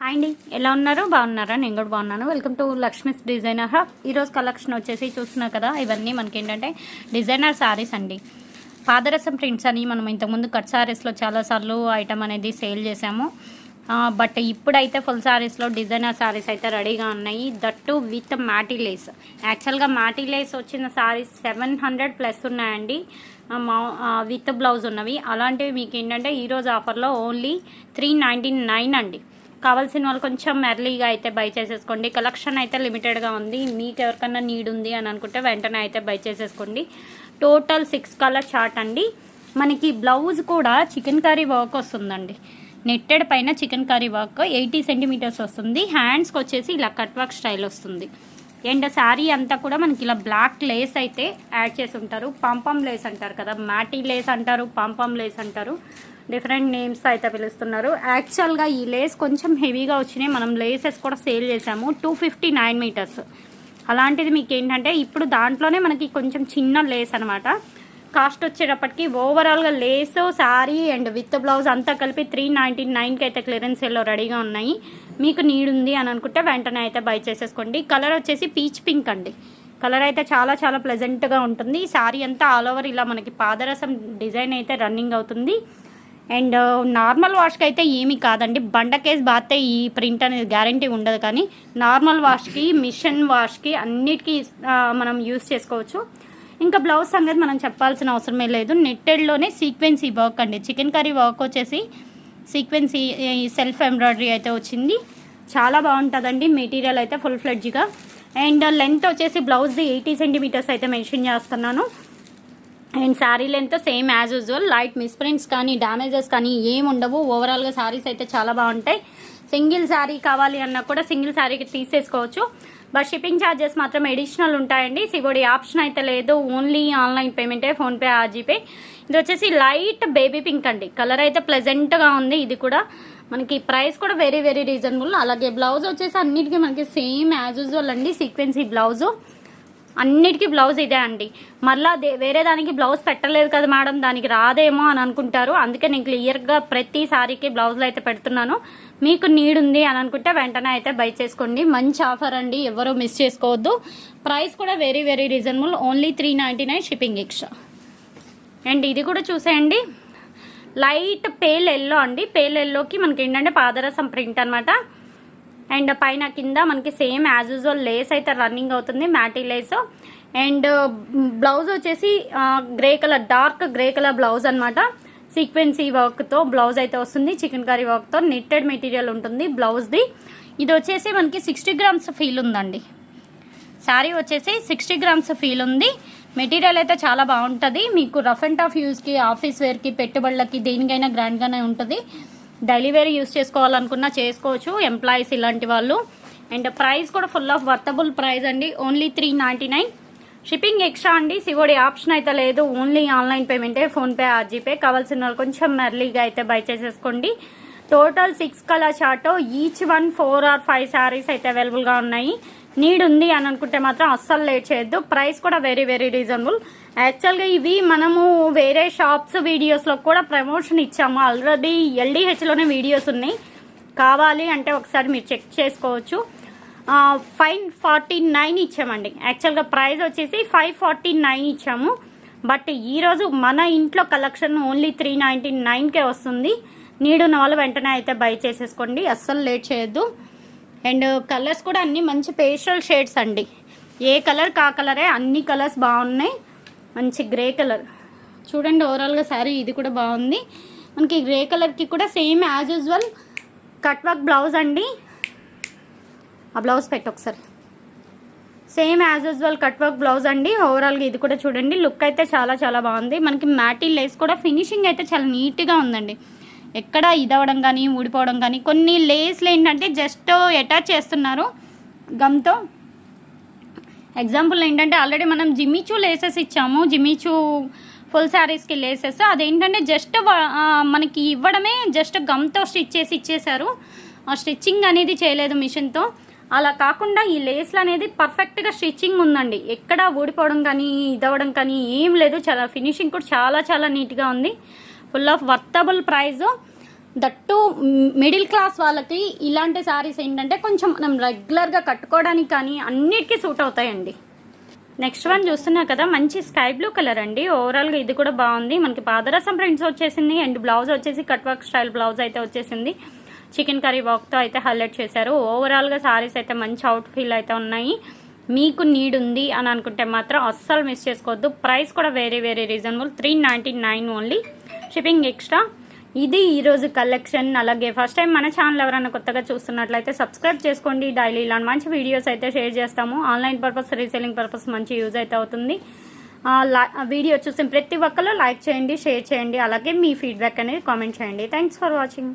Hi అండి. ఎలా ఉన్నారు? బాగున్నారా? నేను కూడా బాగున్నాను. Welcome to Lakshmi's designer hub ఈరోజు కలెక్షన్ వచ్చేసి చూస్తున్నారు కదా ఇవన్నీ మనకి ఏంటంటే డిజైనర్ శారీస్ అండి. పాదరసం ప్రింట్స్ అని మనం ఇంతకుముందు కట్ శారీస్లో చాలాసార్లు ఐటమ్ అనేది సేల్ చేసాము బట్ ఇప్పుడైతే ఫుల్ శారీస్లో డిజైనర్ శారీస్ అయితే రెడీగా ఉన్నాయి. దట్టు విత్ మ్యాటీ లేస్ యాక్చువల్గా మ్యాటీ లేస్ వచ్చిన శారీస్ సెవెన్ హండ్రెడ్ ప్లస్ ఉన్నాయండి. మా విత్ బ్లౌజ్ ఉన్నవి. అలాంటివి మీకు ఏంటంటే ఈరోజు ఆఫర్లో ఓన్లీ త్రీ నైంటీ నైన్ అండి. కావాల్సిన వాళ్ళు కొంచెం ఎర్లీగా అయితే బై చేసేసుకోండి. కలెక్షన్ అయితే లిమిటెడ్గా ఉంది. మీకు ఎవరికన్నా నీడ్ ఉంది అని అనుకుంటే వెంటనే అయితే బై చేసేసుకోండి. టోటల్ సిక్స్ కలర్ చార్ట్ అండి. మనకి బ్లౌజ్ కూడా చికెన్ కర్రీ వర్క్ వస్తుందండి. నెట్టెడ్ పైన chicken curry work eighty centimetres వస్తుంది. హ్యాండ్స్కి వచ్చేసి ఇలా కట్ వర్క్ స్టైల్ వస్తుంది. అండ్ శారీ అంతా కూడా మనకి ఇలా బ్లాక్ లేస్ అయితే యాడ్ చేసి ఉంటారు. పంపం లేస్ అంటారు కదా. మ్యాటీ లేస్ అంటారు పంపం లేస్ అంటారు. డిఫరెంట్ నేమ్స్ అయితే పిలుస్తున్నారు. యాక్చువల్గా ఈ లేస్ కొంచెం హెవీగా వచ్చినాయి. మనం లేసెస్ కూడా సేల్ చేసాము టూ ఫిఫ్టీ నైన్ మీటర్స్ అలాంటిది మీకు ఏంటంటే ఇప్పుడు దాంట్లోనే మనకి కొంచెం చిన్న లేస్ అనమాట కాస్ట్ వచ్చేటప్పటికి ఓవరాల్గా lace sari and with blouse అంతా కలిపి త్రీ నైంటీ నైన్కి అయితే క్లియరెన్స్ సేల్లో రెడీగా ఉన్నాయి. మీకు నీడ్ ఉంది అని అనుకుంటే వెంటనే అయితే బై చేసేసుకోండి. కలర్ వచ్చేసి పీచ్ పింక్ అండి. కలర్ అయితే చాలా చాలా ప్లెజెంట్గా ఉంటుంది. ఈ శారీ అంతా ఆల్ ఓవర్ ఇలా మనకి పాదరసం డిజైన్ అయితే రన్నింగ్ అవుతుంది. అండ్ నార్మల్ వాష్కి అయితే ఏమీ కాదండి. బండకేస్ బాతే ఈ ప్రింట్ అనేది గ్యారంటీ ఉండదు కానీ నార్మల్ వాష్కి మిషన్ వాష్కి అన్నిటికీ మనం యూస్ చేసుకోవచ్చు. ఇంకా బ్లౌజ్ సంగతి మనం చెప్పాల్సిన అవసరమే లేదు. నెట్టెడ్లోనే సీక్వెన్సీ వర్క్ అండి. చికెన్ కర్రీ వర్క్ వచ్చేసి సీక్వెన్సీ సెల్ఫ్ ఎంబ్రాయిడరీ అయితే వచ్చింది. చాలా బాగుంటుందండి. మెటీరియల్ అయితే ఫుల్ ఫ్లెడ్జ్గా. అండ్ లెంత్ వచ్చేసి బ్లౌజ్ది ఎయిటీ సెంటీమీటర్స్ అయితే మెన్షన్ చేస్తున్నాను. And sari length same as usual light misprints కానీ డ్యామేజెస్ కానీ ఏం ఉండవు ఓవరాల్గా శారీస్ అయితే చాలా బాగుంటాయి. సింగిల్ శారీ కావాలి అన్నా కూడా సింగిల్ శారీకి తీసేసుకోవచ్చు. బట్ షిప్పింగ్ ఛార్జెస్ మాత్రం ఎడిషనల్ ఉంటాయండి. సివోడి ఆప్షన్ అయితే లేదు. ఓన్లీ ఆన్లైన్ పేమెంటే ఫోన్పే ఆర్జీపే ఇది వచ్చేసి లైట్ బేబీ పింక్ అండి. కలర్ అయితే ప్లెజెంట్గా ఉంది. ఇది కూడా మనకి ప్రైస్ కూడా వెరీ వెరీ రీజనబుల్ అలాగే బ్లౌజ్ వచ్చేసి అన్నిటికీ మనకి సేమ్ యాజ్ యూజువల్ అండి. సీక్వెన్సీ బ్లౌజు అన్నిటికీ బ్లౌజ్ ఇదే అండి. మళ్ళా వేరే దానికి బ్లౌజ్ పెట్టలేదు కదా మేడం దానికి రాదేమో అని అనుకుంటారు. అందుకే నేను క్లియర్గా ప్రతి సారీకి బ్లౌజ్లు అయితే పెడుతున్నాను. మీకు నీడ్ ఉంది అని అనుకుంటే వెంటనే అయితే బై చేసుకోండి. మంచి ఆఫర్ అండి ఎవరు మిస్ చేసుకోవద్దు. ప్రైస్ కూడా very very reasonable. Only three ninety nine shipping extra. And ఇది కూడా చూసేయండి. లైట్ పేల్ ఎల్లో అండి. పేల్ ఎల్లోకి మనకి ఏంటంటే పాదరసం ప్రింట్ అనమాట అండ్ పైన కింద మనకి సేమ్ యాజ్ యూజువల్ లేస్ అయితే రన్నింగ్ అవుతుంది మ్యాటీ లేస్. అండ్ బ్లౌజ్ వచ్చేసి grey colour dark grey colour blouse అనమాట సీక్వెన్సీ వర్క్తో బ్లౌజ్ అయితే వస్తుంది చికెన్ కర్రీ వర్క్తో. నిట్టెడ్ మెటీరియల్ ఉంటుంది బ్లౌజ్ది. ఇది వచ్చేసి మనకి సిక్స్టీ గ్రామ్స్ ఫీల్ ఉందండి. శారీ వచ్చేసి సిక్స్టీ గ్రామ్స్ ఫీల్ ఉంది. మెటీరియల్ అయితే చాలా బాగుంటుంది. మీకు రఫ్ అండ్ టఫ్ యూస్కి ఆఫీస్ వేర్కి పెట్టుబడులకి దేనికైనా గ్రాండ్గానే ఉంటుంది. డైలీ వేర్ యూస్ చేసుకోవాలనుకున్నా చేసుకోవచ్చు ఎంప్లాయీస్ ఇలాంటి వాళ్ళు. అండ్ ప్రైస్ కూడా ఫుల్ ఆఫ్ వర్తబుల్ ప్రైస్ అండి. Only three ninety nine shipping extra అండి సివోడి ఆప్షన్ అయితే లేదు. ఓన్లీ ఆన్లైన్ పేమెంటే ఫోన్పే ఆర్జీపే కావాల్సిన వాళ్ళు కొంచెం మెర్లీగా అయితే బై చేసేసుకోండి. Total six colour short each one four or five saris అయితే అవైలబుల్గా ఉన్నాయి. నీడ్ ఉంది అని అనుకుంటే మాత్రం అస్సలు లేట్ చేయొద్దు. ప్రైస్ కూడా వెరీ వెరీ రీజనబుల్ యాక్చువల్గా ఇవి మనము వేరే షాప్స్ వీడియోస్లో కూడా ప్రమోషన్ ఇచ్చాము. ఆల్రెడీ ఎల్డీహెచ్లోనే వీడియోస్ ఉన్నాయి. కావాలి అంటే ఒకసారి మీరు చెక్ చేసుకోవచ్చు. ఫైవ్ ఫార్టీ నైన్ ఇచ్చామండి. యాక్చువల్గా ప్రైస్ వచ్చేసి ఫైవ్ ఫార్టీ నైన్ ఇచ్చాము బట్ ఈరోజు మన ఇంట్లో కలెక్షన్ ఓన్లీ త్రీ నైంటీ నైన్కే వస్తుంది. నీడున్న వాళ్ళు వెంటనే అయితే బై చేసేసుకోండి. అస్సలు లేట్ చేయొద్దు. అండ్ కలర్స్ కూడా అన్ని మంచి పేస్టల్ షేడ్స్ అండి. ఏ కలర్ కా కలరే అన్ని కలర్స్ బాగున్నాయి. మంచి గ్రే కలర్. చూడండి ఓవరాల్గా శారీ ఇది కూడా బాగుంది. మనకి గ్రే కలర్కి కూడా same as usual cut work blouse అండి. ఆ బ్లౌజ్ పెట్టు ఒకసారి. Same as usual cut work blouse అండి. ఓవరాల్గా ఇది కూడా చూడండి. లుక్ అయితే చాలా చాలా బాగుంది. మనకి మ్యాటీ లేస్ కూడా ఫినిషింగ్ అయితే చాలా నీట్గా ఉందండి. ఎక్కడ ఇదవడం కానీ ఊడిపోవడం కానీ కొన్ని లేస్లు ఏంటంటే జస్ట్ అటాచ్ చేస్తున్నారు గమ్తో. ఎగ్జాంపుల్ ఏంటంటే ఆల్రెడీ మనం జిమ్మిచూ లేసెస్ ఇచ్చాము. జిమ్మిచూ ఫుల్ శారీస్కి లేసెస్ అదేంటంటే జస్ట్ మనకి ఇవ్వడమే జస్ట్ గమ్తో స్టిచ్ చేసి ఇచ్చేశారు. ఆ స్టిచ్చింగ్ అనేది చేయలేదు మిషన్తో. అలా కాకుండా ఈ లేస్లు అనేది పర్ఫెక్ట్గా స్టిచ్చింగ్ ఉందండి. ఎక్కడ ఊడిపోవడం కానీ ఇదవడం కానీ ఏం లేదు. చాలా ఫినిషింగ్ కూడా చాలా చాలా నీట్గా ఉంది. Full of worthable price. That middle class వాళ్ళకి ఇలాంటి శారీస్ ఏంటంటే కొంచెం మనం రెగ్యులర్గా కట్టుకోవడానికి కానీ అన్నిటికీ సూట్ అవుతాయండి. నెక్స్ట్ వన్ చూస్తున్నా కదా మంచి స్కై బ్లూ కలర్ అండి. ఓవరాల్గా ఇది కూడా బాగుంది. మనకి పాదరసం ప్రింట్స్ వచ్చేసింది అండ్ బ్లౌజ్ వచ్చేసి కట్ వర్క్ స్టైల్ బ్లౌజ్ అయితే వచ్చేసింది. చికెన్ కర్రీ వర్క్తో అయితే హైలైట్ చేశారు. ఓవరాల్గా శారీస్ అయితే మంచి అవుట్ ఫీల్ అయితే ఉన్నాయి. మీకు నీడ్ ఉంది అని అనుకుంటే మాత్రం అస్సలు మిస్ చేసుకోవద్దు. ప్రైస్ కూడా very very reasonable three ninety nine only shipping extra ఇది ఈరోజు కలెక్షన్ అలాగే ఫస్ట్ టైం మన ఛానల్ ఎవరైనా కొత్తగా చూస్తున్నట్లయితే సబ్స్క్రైబ్ చేసుకోండి. డైలీ ఇలాంటి మంచి వీడియోస్ అయితే షేర్ చేస్తాము. ఆన్లైన్ పర్పస్ రీసెల్లింగ్ పర్పస్ మంచి యూజ్ అయితే అవుతుంది. వీడియో చూసిన ప్రతి ఒక్కరు లైక్ చేయండి షేర్ చేయండి. అలాగే మీ ఫీడ్బ్యాక్ అనేది కామెంట్ చేయండి. Thanks for watching